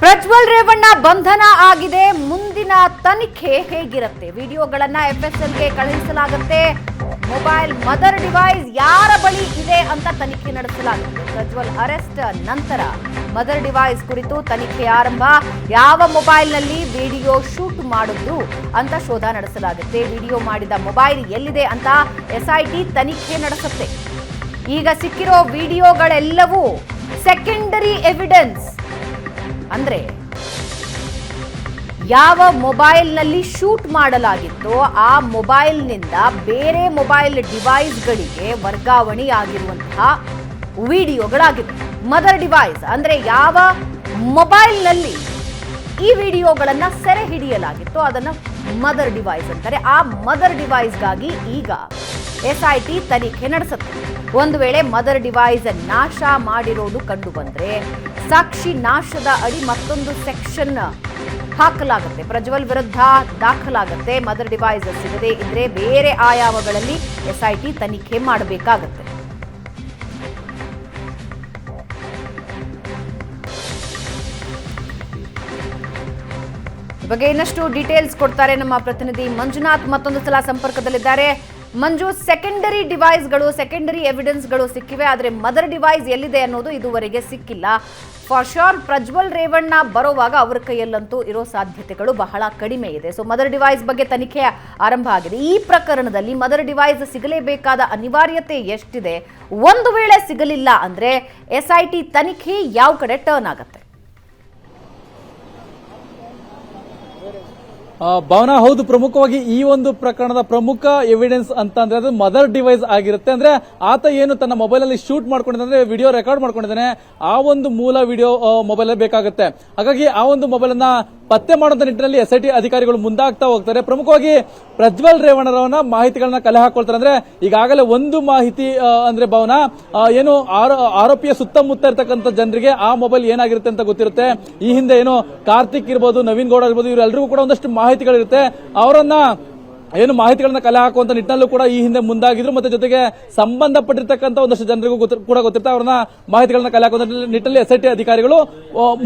ಪ್ರಜ್ವಲ್ ರೇವಣ್ಣ ಬಂಧನ ಆಗಿದೆ. ಮುಂದಿನ ತನಿಖೆ ಹೇಗಿರುತ್ತೆ? ವಿಡಿಯೋಗಳನ್ನ ಎಫ್ಎಸ್ಎಲ್ಗೆ ಕಳುಹಿಸಲಾಗುತ್ತೆ. ಮೊಬೈಲ್ ಮದರ್ ಡಿವೈಸ್ ಯಾರ ಬಳಿ ಇದೆ ಅಂತ ತನಿಖೆ ನಡೆಸಲಾಗುತ್ತೆ. ಪ್ರಜ್ವಲ್ ಅರೆಸ್ಟ್ ನಂತರ ಮದರ್ ಡಿವೈಸ್ ಕುರಿತು ತನಿಖೆ ಆರಂಭ. ಯಾವ ಮೊಬೈಲ್ನಲ್ಲಿ ವಿಡಿಯೋ ಶೂಟ್ ಮಾಡುದು ಅಂತ ಶೋಧ ನಡೆಸಲಾಗುತ್ತೆ. ವಿಡಿಯೋ ಮಾಡಿದ ಮೊಬೈಲ್ ಎಲ್ಲಿದೆ ಅಂತ ಎಸ್ಐಟಿ ತನಿಖೆ ನಡೆಸುತ್ತೆ. ಈಗ ಸಿಕ್ಕಿರೋ ವಿಡಿಯೋಗಳೆಲ್ಲವೂ ಸೆಕೆಂಡರಿ ಎವಿಡೆನ್ಸ್ ಅಂದ್ರೆ ಯಾವ ಮೊಬೈಲ್ನಲ್ಲಿ ಶೂಟ್ ಮಾಡಲಾಗಿತ್ತೋ ಆ ಮೊಬೈಲ್ನಿಂದ ಬೇರೆ ಮೊಬೈಲ್ ಡಿವೈಸ್ಗಳಿಗೆ ವರ್ಗಾವಣೆಯಾಗಿರುವಂತಹ ವಿಡಿಯೋಗಳಾಗಿತ್ತು ಮದರ್ ಡಿವೈಸ್ ಅಂದ್ರೆ ಯಾವ ಮೊಬೈಲ್ನಲ್ಲಿ ಈ ವಿಡಿಯೋಗಳನ್ನ ಸೆರೆ ಹಿಡಿಯಲಾಗಿತ್ತು ಅದನ್ನ ಮದರ್ ಡಿವೈಸ್ ಅಂತಾರೆ. ಆ ಮದರ್ ಡಿವೈಸ್ಗಾಗಿ ಈಗ ಎಸ್ಐಟಿ ತನಿಖೆ ನಡೆಸುತ್ತೆ. ಒಂದು ವೇಳೆ ಮದರ್ ಡಿವೈಸ್ ನಾಶ ಮಾಡಿರೋದು ಕಂಡು ಬಂದ್ರೆ ಸಾಕ್ಷಿ ನಾಶದ ಅಡಿ ಮತ್ತೊಂದು ಸೆಕ್ಷನ್ ಹಾಕಲಾಗುತ್ತೆ. ಪ್ರಜ್ವಲ್ ವಿರುದ್ಧ ದಾಖಲಾಗುತ್ತೆ. ಮದರ್ ಡಿವೈಸ್ ಸಿಗದೆ ಇದ್ರೆ ಬೇರೆ ಆಯಾಮಗಳಲ್ಲಿ ಎಸ್ಐಟಿ ತನಿಖೆ ಮಾಡಬೇಕಾಗುತ್ತೆ. ಬಗ್ಗೆ ಇನ್ನಷ್ಟು ಡೀಟೇಲ್ಸ್ ಕೊಡ್ತಾರೆ ನಮ್ಮ ಪ್ರತಿನಿಧಿ ಮಂಜುನಾಥ್. ಮತ್ತೊಂದು ಸಲ ಸಂಪರ್ಕದಲ್ಲಿದ್ದಾರೆ. ಮಂಜು ಸೆಕೆಂಡರಿ ಡಿವೈಸ್ಗಳು ಸೆಕೆಂಡರಿ ಎವಿಡೆನ್ಸ್ಗಳು ಸಿಕ್ಕಿವೆ. ಆದರೆ ಮದರ್ ಡಿವೈಸ್ ಎಲ್ಲಿದೆ ಅನ್ನೋದು ಇದುವರೆಗೆ ಸಿಕ್ಕಿಲ್ಲ. ಫಾರ್ ಶೋರ್ ಪ್ರಜ್ವಲ್ ರೇವಣ್ಣ ಬರೋವಾಗ ಅವರ ಕೈಯಲ್ಲಂತೂ ಇರೋ ಸಾಧ್ಯತೆಗಳು ಬಹಳ ಕಡಿಮೆ ಇದೆ. ಸೊ ಮದರ್ ಡಿವೈಸ್ ಬಗ್ಗೆ ತನಿಖೆ ಆರಂಭ ಆಗಿದೆ. ಈ ಪ್ರಕರಣದಲ್ಲಿ ಮದರ್ ಡಿವೈಸ್ ಸಿಗಲೇಬೇಕಾದ ಅನಿವಾರ್ಯತೆ ಎಷ್ಟಿದೆ? ಒಂದು ವೇಳೆ ಸಿಗಲಿಲ್ಲ ಅಂದ್ರೆ ಎಸ್ಐಟಿ ತನಿಖೆ ಯಾವ ಕಡೆ ಟರ್ನ್ ಆಗುತ್ತೆ? ಭಾವನಾ, ಹೌದು, ಪ್ರಮುಖವಾಗಿ ಈ ಒಂದು ಪ್ರಕರಣದ ಪ್ರಮುಖ ಎವಿಡೆನ್ಸ್ ಅಂತ ಅಂದ್ರೆ ಅದು ಮದರ್ ಡಿವೈಸ್ ಆಗಿರುತ್ತೆ. ಅಂದ್ರೆ ಆತ ಏನು ತನ್ನ ಮೊಬೈಲ್ ಅಲ್ಲಿ ಶೂಟ್ ಮಾಡ್ಕೊಂಡಿದ್ದಾನೆ ವಿಡಿಯೋ ರೆಕಾರ್ಡ್ ಮಾಡ್ಕೊಂಡಿದ್ದಾನೆ, ಆ ಒಂದು ಮೂಲ ವಿಡಿಯೋ ಮೊಬೈಲ್ ಬೇಕಾಗುತ್ತೆ. ಹಾಗಾಗಿ ಆ ಒಂದು ಮೊಬೈಲ್ ಅನ್ನ ಪತ್ತೆ ಮಾಡುವಂತ ನಿಟ್ಟಿನಲ್ಲಿ ಎಸ್ ಐ ಟಿ ಅಧಿಕಾರಿಗಳು ಮುಂದಾಗ್ತಾ ಹೋಗ್ತಾರೆ. ಪ್ರಮುಖವಾಗಿ ಪ್ರಜ್ವಲ್ ರೇವಣ್ಣರವನ ಮಾಹಿತಿಗಳನ್ನ ಕಲೆ ಹಾಕೊಳ್ತಾರೆ ಅಂದ್ರೆ ಈಗಾಗಲೇ ಒಂದು ಮಾಹಿತಿ ಅಂದ್ರೆ ಭವನ ಏನು ಆರೋ- ಆರೋಪಿಯ ಸುತ್ತಮುತ್ತ ಇರತಕ್ಕಂಥ ಜನರಿಗೆ ಆ ಮೊಬೈಲ್ ಏನಾಗಿರುತ್ತೆ ಅಂತ ಗೊತ್ತಿರುತ್ತೆ. ಈ ಹಿಂದೆ ಏನು ಕಾರ್ತಿಕ್ ಇರ್ಬೋದು, ನವೀನ್ ಗೌಡ ಇರ್ಬೋದು ಇವರೆಲ್ಲರಿಗೂ ಕೂಡ ಒಂದಷ್ಟು ಮಾಹಿತಿಗಳಿರುತ್ತೆ. ಅವರನ್ನ ಏನು ಮಾಹಿತಿಗಳನ್ನ ಕಲೆ ಹಾಕುವಂತ ನಿಟ್ಟಿನಲ್ಲೂ ಕೂಡ ಈ ಹಿಂದೆ ಮುಂದಾಗಿದ್ರು. ಮತ್ತೆ ಜೊತೆಗೆ ಸಂಬಂಧಪಟ್ಟಿರ್ತಕ್ಕಂಥ ಒಂದಷ್ಟು ಜನರಿಗೂ ಕೂಡ ಗೊತ್ತಿರ್ತಾ ಅವ್ರನ್ನ ಮಾಹಿತಿಗಳನ್ನ ಕಲೆ ಹಾಕುವಂತ ನಿಟ್ಟಿನಲ್ಲಿ ಎಸ್ ಐ ಟಿ ಅಧಿಕಾರಿಗಳು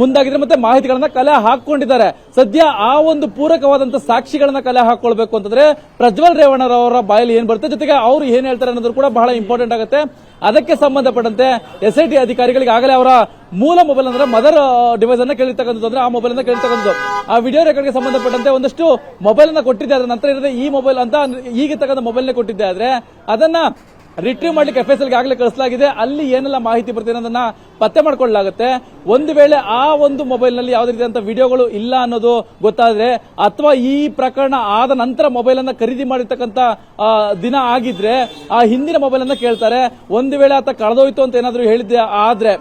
ಮುಂದಾಗಿದ್ರು ಮುಂದಾಗಿದ್ರೆ ಮತ್ತೆ ಮಾಹಿತಿಗಳನ್ನ ಕಲೆ ಹಾಕೊಂಡಿದ್ದಾರೆ ಸದ್ಯ ಆ ಒಂದು ಪೂರಕವಾದಂತಹ ಸಾಕ್ಷಿಗಳನ್ನ ಕಲೆ ಹಾಕೊಳ್ಬೇಕು ಅಂತಂದ್ರೆ ಪ್ರಜ್ವಲ್ ರೇವಣ್ಣರವರ ಬಾಯಲ್ಲಿ ಏನ್ ಬರುತ್ತೆ. ಜೊತೆಗೆ ಅವ್ರು ಏನ್ ಹೇಳ್ತಾರೆ ಅನ್ನೋದು ಕೂಡ ಬಹಳ ಇಂಪಾರ್ಟೆಂಟ್ ಆಗುತ್ತೆ. ಅದಕ್ಕೆ ಸಂಬಂಧಪಟ್ಟಂತೆ ಎಸ್ ಐ ಟಿ ಅಧಿಕಾರಿಗಳಿಗೆ ಆಗಲೇ ಅವರ ಮೂಲ ಮೊಬೈಲ್ ಅಂದ್ರೆ ಮದರ್ ಡಿವೈಸ್ ಅನ್ನ ಕೇಳಿರ್ತಕ್ಕಂಥದ್ದು ಅಂದ್ರೆ ಆ ಮೊಬೈಲ್ ಅನ್ನ ಕೇಳಿರ್ತಕ್ಕಂಥದ್ದು. ಆ ವಿಡಿಯೋ ರೆಕಾರ್ಡ್ಗೆ ಸಂಬಂಧಪಟ್ಟಂತೆ ಒಂದಷ್ಟು ಮೊಬೈಲ್ ಅನ್ನ ಕೊಟ್ಟಿದ್ದೆ, ಅದ್ರ ನಂತರ ಇರೋದೇ ಈ ಮೊಬೈಲ್ ಅಂತ ಈಗಿರ್ತಕ್ಕಂಥ ಮೊಬೈಲ್ ನೇ ಕೊಟ್ಟಿದ್ದೆ. ಆದ್ರೆ ಅದನ್ನ ರಿಟ್ರೀವ್ ಮಾಡ್ಲಿಕ್ಕೆ ಎಫ್ ಎಸ್ ಎಲ್ ಆಗಲೇ ಕಳಿಸಲಾಗಿದೆ. ಅಲ್ಲಿ ಏನೆಲ್ಲ ಮಾಹಿತಿ ಬರ್ತಿದೆ ಅನ್ನೋದನ್ನ ಪತ್ತೆ ಮಾಡ್ಕೊಳ್ಳಲಾಗುತ್ತೆ. ಒಂದು ವೇಳೆ ಆ ಒಂದು ಮೊಬೈಲ್ನಲ್ಲಿ ಯಾವುದೇ ರೀತಿಯಂತ ವಿಡಿಯೋಗಳು ಇಲ್ಲ ಅನ್ನೋದು ಗೊತ್ತಾದ್ರೆ ಅಥವಾ ಈ ಪ್ರಕರಣ ಆದ ನಂತರ ಮೊಬೈಲ್ ಅನ್ನ ಖರೀದಿ ಮಾಡಿರ್ತಕ್ಕಂಥ ದಿನ ಆಗಿದ್ರೆ ಆ ಹಿಂದಿನ ಮೊಬೈಲ್ ಅನ್ನ ಕೇಳ್ತಾರೆ. ಒಂದು ವೇಳೆ ಆತ ಕಳೆದೋಯ್ತು ಅಂತ ಏನಾದರೂ ಹೇಳಿದ್ದೆ ಆದ್ರೆ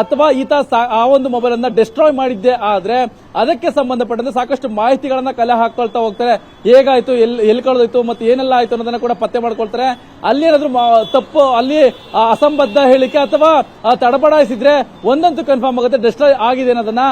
ಅಥವಾ ಈತ ಆ ಒಂದು ಮೊಬೈಲ್ ಅನ್ನ ಡಿಸ್ಟ್ರಾಯ್ ಮಾಡಿದ್ದೆ ಆದ್ರೆ ಅದಕ್ಕೆ ಸಂಬಂಧಪಟ್ಟಂತೆ ಸಾಕಷ್ಟು ಮಾಹಿತಿಗಳನ್ನ ಕಲೆ ಹಾಕೊಳ್ತಾ ಹೋಗ್ತಾರೆ. ಹೇಗಾಯ್ತು ಎಲ್ಲಿ ಎಲ್ಲಿ ಕಳೆದೋಯ್ತು ಮತ್ತೆ ಏನೆಲ್ಲ ಆಯ್ತು ಅನ್ನೋದನ್ನ ಕೂಡ ಪತ್ತೆ ಮಾಡ್ಕೊಳ್ತಾರೆ. ಅಲ್ಲಿ ಏನಾದ್ರು ತಪ್ಪು, ಅಲ್ಲಿ ಅಸಂಬದ್ಧ ಹೇಳಿಕೆ ಅಥವಾ ತಡಬಡಾಯಿಸಿದ್ರೆ ಒಂದಂತೂ ಕನ್ಫರ್ಮ್ ಆಗುತ್ತೆ, ಡಿಸ್ಟ್ರಾಯ್ ಆಗಿದೆ ಅನ್ನೋದನ್ನ.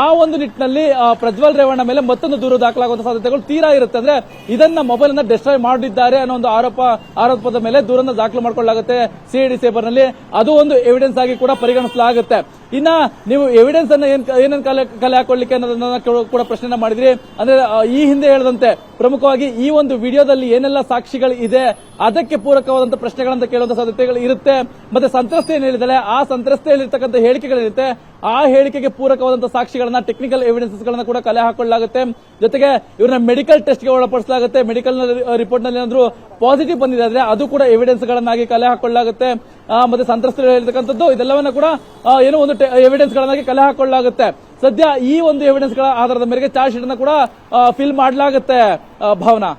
ಆ ಒಂದು ನಿಟ್ಟಿನಲ್ಲಿ ಪ್ರಜ್ವಲ್ ರೇವಣ್ಣ ಮೇಲೆ ಮತ್ತೊಂದು ದೂರು ದಾಖಲಾಗುವಂತ ಸಾಧ್ಯತೆಗಳು ತೀರಾ ಇರುತ್ತೆ. ಅಂದ್ರೆ ಇದನ್ನ ಮೊಬೈಲ್ ಅನ್ನ ಡಿಸ್ಟ್ರಾಯ್ ಮಾಡಿದ್ದಾರೆ ಅನ್ನೋ ಒಂದು ಆರೋಪ, ಆರೋಪದ ಮೇಲೆ ದೂರನ್ನ ದಾಖಲು ಮಾಡ್ಕೊಳ್ಳಲಾಗುತ್ತೆ ಸಿಐಡಿ ಸೇಬರ್ನಲ್ಲಿ ಅದು ಒಂದು ಎವಿಡೆನ್ಸ್ ಆಗಿ ಕೂಡ ಪರಿಗಣಿಸಲಾಗುತ್ತೆ. step. ಇನ್ನ ನೀವು ಎವಿಡೆನ್ಸ್ ಅನ್ನ ಏನ್ ಏನೇನು ಕಲೆ ಕಲೆ ಹಾಕೊಳ್ಳಿಕ್ಕೆ ಅನ್ನೋದನ್ನ ಕೂಡ- ಪ್ರಶ್ನೆ ಮಾಡಿದ್ರಿ. ಅಂದ್ರೆ ಈ ಹಿಂದೆ ಹೇಳಿದಂತೆ ಪ್ರಮುಖವಾಗಿ ಈ ಒಂದು ವಿಡಿಯೋದಲ್ಲಿ ಏನೆಲ್ಲ ಸಾಕ್ಷಿಗಳು ಇದೆ, ಅದಕ್ಕೆ ಪೂರಕವಾದಂತಹ ಪ್ರಶ್ನೆಗಳಂತ ಕೇಳುವಂತ ಸಾಧ್ಯತೆಗಳು ಇರುತ್ತೆ. ಮತ್ತೆ ಸಂತ್ರಸ್ತೆ ಏನ್ ಹೇಳಿದಾಳೆ ಆ ಸಂತ್ರಸ್ತೆಯಲ್ಲಿರ್ತಕ್ಕಂಥ ಹೇಳಿಕೆಗಳಿರುತ್ತೆ ಆ ಹೇಳಿಕೆಗೆ ಪೂರಕವಾದಂತಹ ಸಾಕ್ಷಿಗಳನ್ನ ಟೆಕ್ನಿಕಲ್ ಎವಿಡೆನ್ಸಸ್ ಗಳನ್ನ ಕೂಡ ಕಲೆ ಹಾಕೊಳ್ಳಲಾಗುತ್ತೆ. ಜೊತೆಗೆ ಇವ್ರನ್ನ ಮೆಡಿಕಲ್ ಟೆಸ್ಟ್ಗೆ ಒಳಪಡಿಸಲಾಗುತ್ತೆ. ಮೆಡಿಕಲ್ ರಿಪೋರ್ಟ್ನಲ್ಲಿ ಏನಾದ್ರು ಪಾಸಿಟಿವ್ ಬಂದಿದೆ ಆದ್ರೆ ಅದು ಕೂಡ ಎವಿಡೆನ್ಸ್ ಗಳನ್ನಾಗಿ ಕಲೆ ಹಾಕೊಳ್ಳಲಾಗುತ್ತೆ. ಮತ್ತೆ ಸಂತ್ರಸ್ತರು ಹೇಳಿರ್ತಕ್ಕಂಥದ್ದು ಇದೆಲ್ಲವನ್ನ ಕೂಡ ಏನೋ ಒಂದು ಎವಿಡೆನ್ಸ್ ಗಳನ್ನಾಗಿ ಕಲೆ ಹಾಕೊಳ್ಳಲಾಗುತ್ತೆ. ಸದ್ಯ ಈ ಒಂದು ಎವಿಡೆನ್ಸ್ಗಳ ಆಧಾರದ ಮೇರೆಗೆ ಚಾರ್ಜ್ ಶೀಟ್ ಅನ್ನ ಕೂಡ ಫಿಲ್ ಮಾಡಲಾಗುತ್ತೆ ಭಾವನಾ.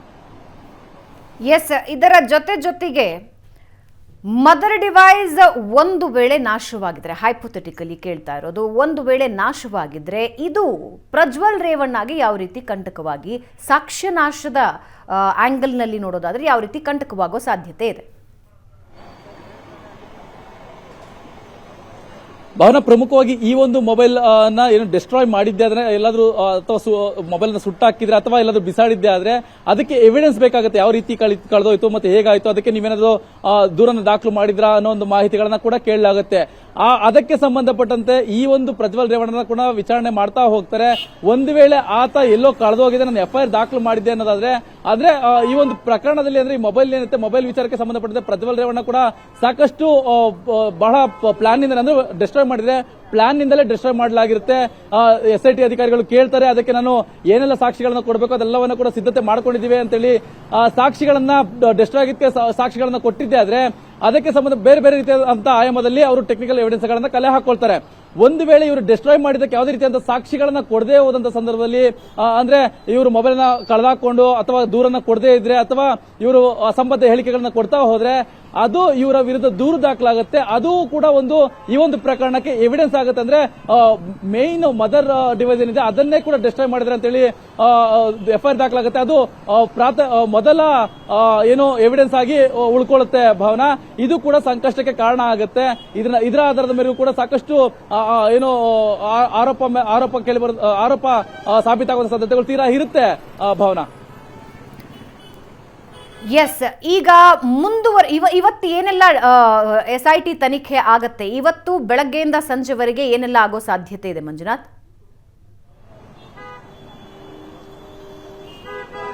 ಎಸ್ ಇದರ ಜೊತೆ ಜೊತೆಗೆ ಮದರ್ ಡಿವೈಸ್ ಒಂದು ವೇಳೆ ನಾಶವಾಗಿದ್ರೆ ಹೈಪೋಥೆಟಿಕಲಿ ಕೇಳ್ತಾ ಇರೋದು, ಒಂದು ವೇಳೆ ನಾಶವಾಗಿದ್ರೆ ಇದು ಪ್ರಜ್ವಲ್ ರೇವಣ್ಣಗೆ ಯಾವ ರೀತಿ ಕಂಟಕವಾಗಿ ಸಾಕ್ಷ್ಯ ನಾಶದ ಆಂಗಲ್ನಲ್ಲಿ ನೋಡೋದಾದ್ರೆ ಯಾವ ರೀತಿ ಕಂಟಕವಾಗೋ ಸಾಧ್ಯತೆ ಇದೆ. ಭಾವನ ಪ್ರಮುಖವಾಗಿ ಈ ಒಂದು ಮೊಬೈಲ್ನ ಏನು ಡಿಸ್ಟ್ರಾಯ್ ಮಾಡಿದ್ದೆ ಆದ್ರೆ ಎಲ್ಲಾದ್ರೂ ಅಥವಾ ಮೊಬೈಲ್ನ ಸುಟ್ಟಾಕಿದ್ರೆ ಅಥವಾ ಎಲ್ಲಾದ್ರೂ ಬಿಸಾಡಿದ್ದೆ ಆದ್ರೆ ಅದಕ್ಕೆ ಎವಿಡೆನ್ಸ್ ಬೇಕಾಗುತ್ತೆ ಯಾವ ರೀತಿ ಕಳಿ- ಕಳೆದೋಯ್ತು ಮತ್ತೆ ಹೇಗಾಯ್ತು, ಅದಕ್ಕೆ ನೀವೇನಾದ್ರೂ ದೂರನ್ನು ದೂರನ್ನ ದಾಖಲು ಮಾಡಿದ್ರಾ ಅನ್ನೋ ಒಂದು ಮಾಹಿತಿಗಳನ್ನ ಕೂಡ ಕೇಳಲಾಗುತ್ತೆ. ಆ, ಅದಕ್ಕೆ ಸಂಬಂಧಪಟ್ಟಂತೆ ಈ ಒಂದು ಪ್ರಜ್ವಲ್ ರೇವಣ್ಣನ ಕೂಡ ವಿಚಾರಣೆ ಮಾಡ್ತಾ ಹೋಗ್ತಾರೆ. ಒಂದು ವೇಳೆ ಆತ ಎಲ್ಲೋ ಕಳೆದೋಗಿದೆ, ನಾನು ಎಫ್ಐಆರ್ ದಾಖಲು ಮಾಡಿದ್ದೆ ಅನ್ನೋದಾದ್ರೆ, ಆದ್ರೆ ಈ ಒಂದು ಪ್ರಕರಣದಲ್ಲಿ ಅಂದ್ರೆ ಈ ಮೊಬೈಲ್ ಏನಿರುತ್ತೆ ಮೊಬೈಲ್ ವಿಚಾರಕ್ಕೆ ಸಂಬಂಧಪಟ್ಟಂತೆ ಪ್ರಜ್ವಲ್ ರೇವಣ್ಣ ಕೂಡ ಸಾಕಷ್ಟು ಬಹಳ ಪ್ಲಾನ್ ಇಂದ ಅಂದ್ರೆ ಡಿಸ್ಟ್ರಾಯ್ ಮಾಡಿದ್ರೆ ಪ್ಲಾನ್ ನಿಂದಲೇ ಡಿಸ್ಟ್ರಾಯ್ ಮಾಡಲಾಗಿರುತ್ತೆ. ಎಸ್ ಐ ಟಿ ಅಧಿಕಾರಿಗಳು ಕೇಳ್ತಾರೆ, ಅದಕ್ಕೆ ನಾನು ಏನೆಲ್ಲ ಸಾಕ್ಷಿಗಳನ್ನ ಕೊಡಬೇಕು, ಅದೆಲ್ಲವನ್ನ ಕೂಡ ಸಿದ್ಧತೆ ಮಾಡ್ಕೊಂಡಿದ್ದೀವಿ ಅಂತೇಳಿ ಸಾಕ್ಷಿಗಳನ್ನ ಡಿಸ್ಟ್ರಾಯ್ ಆಗಿದ್ದಕ್ಕೆ ಸಾಕ್ಷಿಗಳನ್ನ ಕೊಟ್ಟಿದ್ದೆ ಆದ್ರೆ ಅದಕ್ಕೆ ಸಂಬಂಧ ಬೇರೆ ಬೇರೆ ರೀತಿಯಾದಂಥ ಆಯಾಮದಲ್ಲಿ ಅವರು ಟೆಕ್ನಿಕಲ್ ಎವಿಡೆನ್ಸ್ ಗಳನ್ನ ಕಲೆ ಹಾಕೊಳ್ತಾರೆ. ಒಂದು ವೇಳೆ ಇವರು ಡಿಸ್ಟ್ರಾಯ್ ಮಾಡಿದಕ್ಕೆ ಯಾವುದೇ ರೀತಿಯಾದ ಸಾಕ್ಷಿಗಳನ್ನ ಕೊಡದೇ ಹೋದಂತ ಸಂದರ್ಭದಲ್ಲಿ ಅಂದ್ರೆ ಇವರು ಮೊಬೈಲ್ನ ಕಳೆದಾಕೊಂಡು ಅಥವಾ ದೂರನ್ನ ಕೊಡದೇ ಇದ್ರೆ ಅಥವಾ ಇವರು ಅಸಂಬದ್ಧ ಹೇಳಿಕೆಗಳನ್ನ ಕೊಡ್ತಾ ಹೋದ್ರೆ ಅದು ಇವರ ವಿರುದ್ಧ ದೂರು ದಾಖಲಾಗುತ್ತೆ. ಅದು ಕೂಡ ಒಂದು ಈ ಒಂದು ಪ್ರಕರಣಕ್ಕೆ ಎವಿಡೆನ್ಸ್ ಆಗುತ್ತೆ ಅಂದ್ರೆ ಮೇನ್ ಮದರ್ ಡಿವೈಸ್ ಏನಿದೆ ಅದನ್ನೇ ಕೂಡ ಡಿಸ್ಟ್ರಾಯ್ ಮಾಡಿದ್ರೆ ಅಂತೇಳಿ ಎಫ್ಐಆರ್ ದಾಖಲಾಗುತ್ತೆ. ಅದು ಆ, ಪ್ರಾಥ ಮೊದಲ ಏನು ಎವಿಡೆನ್ಸ್ ಆಗಿ ಉಳ್ಕೊಳ್ಳುತ್ತೆ ಭವನ. ಇದು ಕೂಡ ಸಂಕಷ್ಟಕ್ಕೆ ಕಾರಣ ಆಗುತ್ತೆ. ಇದರ ಇದರ ಆಧಾರದ ಮೇರೆಗೂ ಕೂಡ ಸಾಕಷ್ಟು ಏನು ಆರೋಪ ಆರೋಪ ಕೇಳಿ ಆರೋಪ ಸಾಬೀತಾಗುವ ಸಾಧ್ಯತೆಗಳು ತೀರಾ ಇರುತ್ತೆ ಭಾವನಾ. ಎಸ್ ಈಗ ಮುಂದುವರ್, ಇವ, ಇವತ್ತು ಏನೆಲ್ಲ ಎಸ್ ಐ ಟಿ ತನಿಖೆ ಆಗತ್ತೆ? ಇವತ್ತು ಬೆಳಗ್ಗೆಯಿಂದ ಸಂಜೆವರೆಗೆ ಏನೆಲ್ಲ ಆಗೋ ಸಾಧ್ಯತೆ ಇದೆ ಮಂಜುನಾಥ್?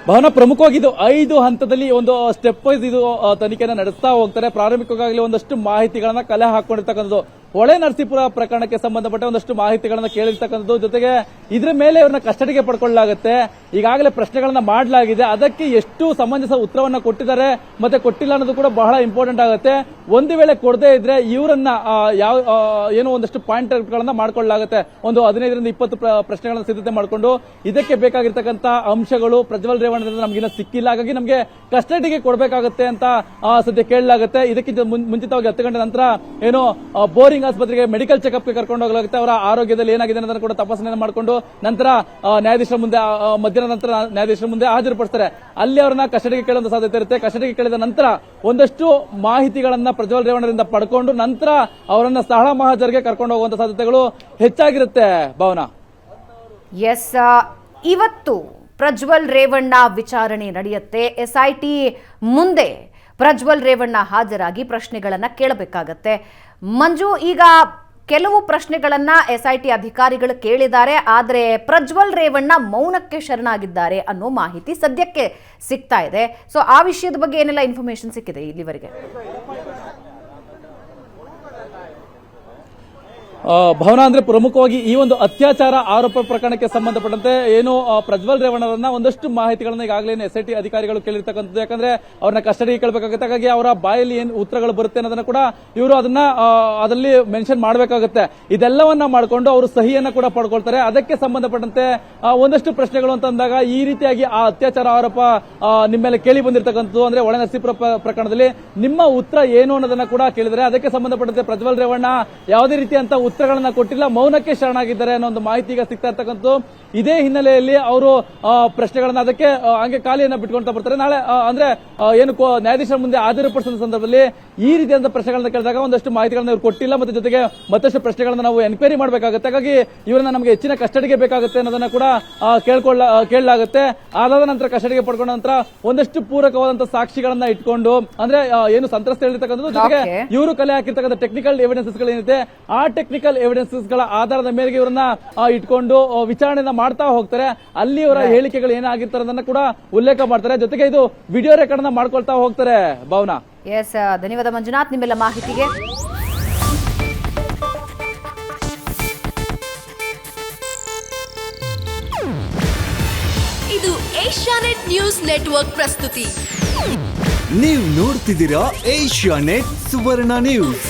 ಬಹಳ ಪ್ರಮುಖವಾಗಿ ಇದು ಐದು ಹಂತದಲ್ಲಿ ಒಂದು ಸ್ಟೆಪ್ ವೈಸ್ ಇದು ತನಿಖೆಯನ್ನು ನಡೆಸ್ತಾ ಹೋಗ್ತಾರೆ. ಪ್ರಾರಂಭಿಕವಾಗಲಿ ಒಂದಷ್ಟು ಮಾಹಿತಿಗಳನ್ನ ಕಲೆ ಹಾಕೊಂಡಿರ್ತಕ್ಕಂಥದ್ದು ಹೊಳೆ ನರಸೀಪುರ ಪ್ರಕರಣಕ್ಕೆ ಸಂಬಂಧಪಟ್ಟ ಒಂದಷ್ಟು ಮಾಹಿತಿಗಳನ್ನು ಕೇಳಿರ್ತಕ್ಕಂಥದ್ದು. ಜೊತೆಗೆ ಇದ್ರ ಮೇಲೆ ಇವ್ರನ್ನ ಕಸ್ಟಡಿಗೆ ಪಡ್ಕೊಳ್ಳಲಾಗುತ್ತೆ. ಈಗಾಗಲೇ ಪ್ರಶ್ನೆಗಳನ್ನ ಮಾಡಲಾಗಿದೆ. ಅದಕ್ಕೆ ಎಷ್ಟು ಸಮಂಜಸ ಉತ್ತರವನ್ನ ಕೊಟ್ಟಿದ್ದಾರೆ ಮತ್ತೆ ಕೊಟ್ಟಿಲ್ಲ ಅನ್ನೋದು ಕೂಡ ಬಹಳ ಇಂಪಾರ್ಟೆಂಟ್ ಆಗುತ್ತೆ. ಒಂದು ವೇಳೆ ಕೊಡದೇ ಇದ್ರೆ ಇವರನ್ನ ಯಾವ ಏನೋ ಒಂದಷ್ಟು ಪಾಯಿಂಟ್ ಗಳನ್ನ ಮಾಡ್ಕೊಳ್ಳಲಾಗುತ್ತೆ. ಒಂದು ಹದಿನೈದರಿಂದ ಇಪ್ಪತ್ತು ಪ್ರ- ಪ್ರಶ್ನೆಗಳನ್ನ ಸಿದ್ಧತೆ ಮಾಡಿಕೊಂಡು ಇದಕ್ಕೆ ಬೇಕಾಗಿರ್ತಕ್ಕಂಥ ಅಂಶಗಳು ಪ್ರಜ್ವಲ್ ರೇವಣ್ಣದಿಂದ ನಮಗಿನ್ನ ಸಿಕ್ಕಿಲ್ಲ. ಹಾಗಾಗಿ ನಮಗೆ ಕಸ್ಟಡಿಗೆ ಕೊಡಬೇಕಾಗುತ್ತೆ ಅಂತ ಸದ್ಯ ಕೇಳಲಾಗುತ್ತೆ. ಇದಕ್ಕಿಂತ ಮುಂಚಿತವಾಗಿ ಹತ್ತು ಗಂಟೆ ನಂತರ ಏನು ಆ, ಬೋರಿಂಗ್ ಆಸ್ಪತ್ರೆಗೆ ಮೆಡಿಕಲ್ ಚೆಕಪ್ಗೆ ಕರ್ಕೊಂಡು ಹೋಗಲಾಗುತ್ತೆ. ಅವರ ಆರೋಗ್ಯದಲ್ಲಿ ಏನಾಗಿದೆ ಅನ್ನೋದನ್ನು ಕೂಡ ತಪಾಸಣೆ ಮಾಡಿಕೊಂಡು ನಂತರ ನ್ಯಾಯಾಧೀಶರ ಮುಂದೆ ಮಧ್ಯಾಹ್ನ ನಂತರ ನ್ಯಾಯಾಧೀಶರ ಮುಂದೆ ಹಾಜರುಪಡಿಸ್ತಾರೆ ಅಲ್ಲಿ ಅವರನ್ನ ಕಸ್ಟಡಿಗೆ ಕೇಳುವಂತ ಸಾಧ್ಯತೆ ಇರುತ್ತೆ. ಕಸ್ಟಡಿಗೆ ಕೇಳಿದ ನಂತರ ಒಂದಷ್ಟು ಮಾಹಿತಿಗಳನ್ನ ಪ್ರಜ್ವಲ್ ರೇವಣ್ಣರಿಂದ ಪಡ್ಕೊಂಡು ನಂತರ ಅವರನ್ನ ಸಹಳ ಮಹಾಜರ್ಗೆ ಕರ್ಕೊಂಡು ಹೋಗುವಂತ ಸಾಧ್ಯತೆಗಳು ಹೆಚ್ಚಾಗಿರುತ್ತೆ. ಭಾವನಾ? ಎಸ್ ಇವತ್ತು ಪ್ರಜ್ವಲ್ ರೇವಣ್ಣ ವಿಚಾರಣೆ ನಡೆಯುತ್ತೆ. ಎಸ್ಐಟಿ ಮುಂದೆ ಪ್ರಜ್ವಲ್ ರೇವಣ್ಣ ಹಾಜರಾಗಿ ಪ್ರಶ್ನೆಗಳನ್ನು ಕೇಳಬೇಕಾಗತ್ತೆ. ಮಂಜು, ಈಗ ಕೆಲವು ಪ್ರಶ್ನೆಗಳನ್ನ ಎಸ್ ಐ ಟಿ ಅಧಿಕಾರಿಗಳು ಕೇಳಿದ್ದಾರೆ, ಆದರೆ ಪ್ರಜ್ವಲ್ ರೇವಣ್ಣ ಮೌನಕ್ಕೆ ಶರಣಾಗಿದ್ದಾರೆ ಅನ್ನೋ ಮಾಹಿತಿ ಸದ್ಯಕ್ಕೆ ಸಿಗ್ತಾ ಇದೆ. ಸೊ ಆ ವಿಷಯದ ಬಗ್ಗೆ ಏನೆಲ್ಲ ಇನ್ಫಾರ್ಮೇಶನ್ ಸಿಕ್ಕಿದೆ ಇಲ್ಲಿವರೆಗೆ? ಭವನ ಅಂದ್ರೆ ಪ್ರಮುಖವಾಗಿ ಈ ಒಂದು ಅತ್ಯಾಚಾರ ಆರೋಪ ಪ್ರಕರಣಕ್ಕೆ ಸಂಬಂಧಪಟ್ಟಂತೆ ಏನು ಪ್ರಜ್ವಲ್ ರೇವಣ್ಣರನ್ನ ಒಂದಷ್ಟು ಮಾಹಿತಿಗಳನ್ನ ಈಗಾಗಲೇ ಎಸ್ ಐ ಅಧಿಕಾರಿಗಳು ಕೇಳಿರ್ತಕ್ಕಂಥದ್ದು. ಯಾಕಂದ್ರೆ ಅವ್ರನ್ನ ಕಸ್ಟಡಿಗೆ ಕೇಳಬೇಕಾಗುತ್ತೆ. ಹಾಗಾಗಿ ಅವರ ಬಾಯಲ್ಲಿ ಏನು ಉತ್ತರಗಳು ಬರುತ್ತೆ ಅನ್ನೋದನ್ನ ಕೂಡ ಇವರು ಅದನ್ನ ಅದರಲ್ಲಿ ಮೆನ್ಷನ್ ಮಾಡಬೇಕಾಗುತ್ತೆ. ಇದೆಲ್ಲವನ್ನ ಮಾಡಿಕೊಂಡು ಅವರು ಸಹಿಯನ್ನ ಕೂಡ ಪಡ್ಕೊಳ್ತಾರೆ. ಅದಕ್ಕೆ ಸಂಬಂಧಪಟ್ಟಂತೆ ಒಂದಷ್ಟು ಪ್ರಶ್ನೆಗಳು ಅಂತ ಅಂದಾಗ ಈ ರೀತಿಯಾಗಿ ಆ ಅತ್ಯಾಚಾರ ಆರೋಪ ನಿಮ್ಮ ಮೇಲೆ ಕೇಳಿ ಬಂದಿರತಕ್ಕಂಥದ್ದು ಅಂದ್ರೆ ಒಳನಸಿಪುರ ಪ್ರ- ಪ್ರಕರಣದಲ್ಲಿ ನಿಮ್ಮ ಉತ್ತರ ಏನು ಅನ್ನೋದನ್ನ ಕೂಡ ಕೇಳಿದರೆ ಅದಕ್ಕೆ ಸಂಬಂಧಪಟ್ಟಂತೆ ಪ್ರಜ್ವಲ್ ರೇವಣ್ಣ ಯಾವುದೇ ರೀತಿಯಂತ ಉತ್ತರಗಳನ್ನ ಕೊಟ್ಟಿಲ್ಲ, ಮೌನಕ್ಕೆ ಶರಣಾಗಿದ್ದಾರೆ ಅನ್ನೋ ಒಂದು ಮಾಹಿತಿ ಈಗ ಸಿಗ್ತಾ ಇರ್ತಕ್ಕಂಥದ್ದು. ಇದೇ ಹಿನ್ನೆಲೆಯಲ್ಲಿ ಅವರು ಪ್ರಶ್ನೆಗಳನ್ನ ಅದಕ್ಕೆ ಹಂಗೆ ಖಾಲಿಯನ್ನ ಬಿಟ್ಕೊಳ್ತಾ ಬರ್ತಾರೆ. ನಾಳೆ ಅಂದ್ರೆ ಏನು ನ್ಯಾಯಾಧೀಶರ ಮುಂದೆ ಹಾಜರುಪಡಿಸಿದ ಸಂದರ್ಭದಲ್ಲಿ ಈ ರೀತಿಯಾದ ಪ್ರಶ್ನೆಗಳನ್ನ ಕೇಳಿದಾಗ ಒಂದಷ್ಟು ಮಾಹಿತಿಗಳನ್ನ ಇವರು ಕೊಟ್ಟಿಲ್ಲ ಮತ್ತೆ ಜೊತೆಗೆ ಮತ್ತಷ್ಟು ಪ್ರಶ್ನೆಗಳನ್ನ ನಾವು ಎನ್ಕ್ವೈರಿ ಮಾಡಬೇಕಾಗುತ್ತೆ. ಹಾಗಾಗಿ ಇವರನ್ನ ನಮಗೆ ಹೆಚ್ಚಿನ ಕಸ್ಟಡಿಗೆ ಬೇಕಾಗುತ್ತೆ ಅನ್ನೋದನ್ನ ಕೂಡ ಕೇಳ್ಕೊಳ್ಳ ಕೇಳಲಾಗುತ್ತೆ. ಅದಾದ ನಂತರ ಕಸ್ಟಡಿಗೆ ಪಡ್ಕೊಂಡ ನಂತರ ಒಂದಷ್ಟು ಪೂರಕವಾದಂತಹ ಸಾಕ್ಷಿಗಳನ್ನ ಇಟ್ಕೊಂಡು ಅಂದ್ರೆ ಏನು ಸಂತ್ರಸ್ತ ಹೇಳಿರ್ತಕ್ಕಂಥದ್ದು ಜೊತೆಗೆ. ಇವರು ಕಲೆ ಹಾಕಿರ್ತಕ್ಕಂಥ ಟೆಕ್ನಿಕಲ್ ಎವಿಡೆನ್ಸಸ್ ಏನಿದೆ ಆ ಟೆಕ್ನಿಕಲ್ ಎವಿಡೆನ್ಸಸ್ಗಳ ಆಧಾರದ ಮೇರೆಗೆ ಇವರನ್ನ ಇಟ್ಕೊಂಡು ವಿಚಾರಣೆ ವಿಚಾರಣೆಯನ್ನ ಮಾಡ್ತಾ ಹೋಗ್ತಾರೆ. ಅಲ್ಲಿ ಅವರ ಹೇಳಿಕೆಗಳು ಏನಾಗಿರ್ತಾರೆ ಅದನ್ನ ಕೂಡ ಉಲ್ಲೇಖ ಮಾಡ್ತಾರೆ. ಜೊತೆಗೆ ಇದು ವಿಡಿಯೋ ರೆಕಾರ್ಡ್ ಮಾಡ್ಕೊಳ್ತಾ ಹೋಗ್ತಾರೆ ಭಾವನಾ. ಎಸ್ ಧನ್ಯವಾದ ಮಂಜುನಾಥ್ ನಿಮ್ಮೆಲ್ಲ ಮಾಹಿತಿಗೆ. ಇದು ಏಷ್ಯಾನೆಟ್ ನ್ಯೂಸ್ ನೆಟ್ವರ್ಕ್ ಪ್ರಸ್ತುತಿ. ನೀವು ನೋಡ್ತಿದ್ದೀರಾ ಏಷ್ಯಾ ನೆಟ್ ಸುವರ್ಣ ನ್ಯೂಸ್.